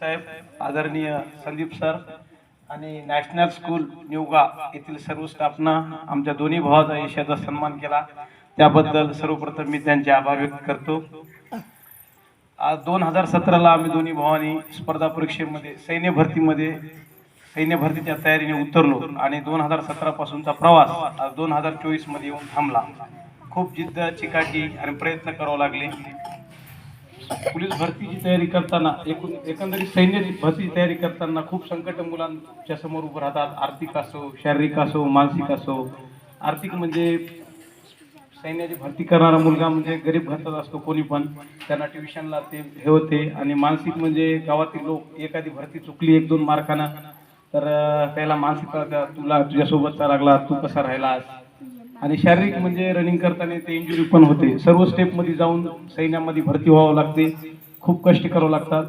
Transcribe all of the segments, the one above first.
साहेब आदरणीय संदीप सर आणि national school Nivga येथील सर्व स्टाफना आमच्या दोन्ही भावाचा यशाचा सन्मान केला. त्याबद्दल सर्वप्रथम मी त्यांचे आभार व्यक्त करतो. आज दोन हजार सतराला आम्ही दोन्ही भावांनी स्पर्धा परीक्षेमध्ये सैन्य भरतीमध्ये सैन्य भरतीच्या तयारीने उतरलो आणि दोन हजार सतरापासूनचा प्रवास आज दोन हजार चोवीसमध्ये येऊन थांबला. खूप जिद्द चिकाटी आणि प्रयत्न करावे लागले. पोलीस भरतीची तयारी करताना एकूण एकंदरीत सैन्य भरतीची तयारी करताना खूप संकट मुलांच्या समोर उभं राहतात. आर्थिक असो शारीरिक असो मानसिक असो. आर्थिक म्हणजे सैन्याची भरती करणारा मुलगा म्हणजे गरीब घरात असतो कोणी पण. त्यांना ट्युशनला ते हे होते आणि मानसिक म्हणजे गावातील लोक एखादी भरती चुकली एक दोन मार्कानं तर त्याला मानसिक तुला तुझ्यासोबतचा लागला तू कसा राहिलास? आणि शारीरिक म्हणजे रनिंग करताना ते इंजुरी पण होते. सर्व स्टेपमध्ये जाऊन सैन्यामध्ये भरती व्हावं लागते. खूप कष्ट करावं लागतात.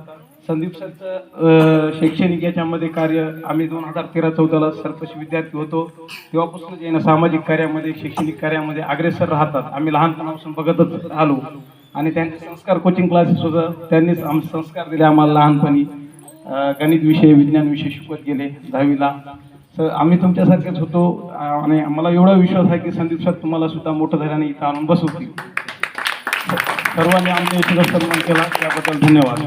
संदीप सरचं शैक्षणिक याच्यामध्ये कार्य आम्ही दोन हजार तेरा चौदाला सरपंच विद्यार्थी होतो. तेव्हापासूनच यांना सामाजिक कार्यामध्ये शैक्षणिक कार्यामध्ये अग्रेसर राहतात. आम्ही लहानपणापासून बघतच आलो. आणि त्यांचे संस्कार कोचिंग क्लासेस होतं. त्यांनीच आम संस्कार दिले आम्हाला लहानपणी. गणित विषय विज्ञान विषय शिकवत गेले दहावीला. तर आम्ही तुमच्यासारखेच होतो. आणि मला एवढा विश्वास आहे की संदीप सर तुम्हाला सुद्धा मोठं झाल्याने इथं आणून बसवतील. सर्वांनी आमच्या इथं सन्मान केला. त्याबद्दल धन्यवाद.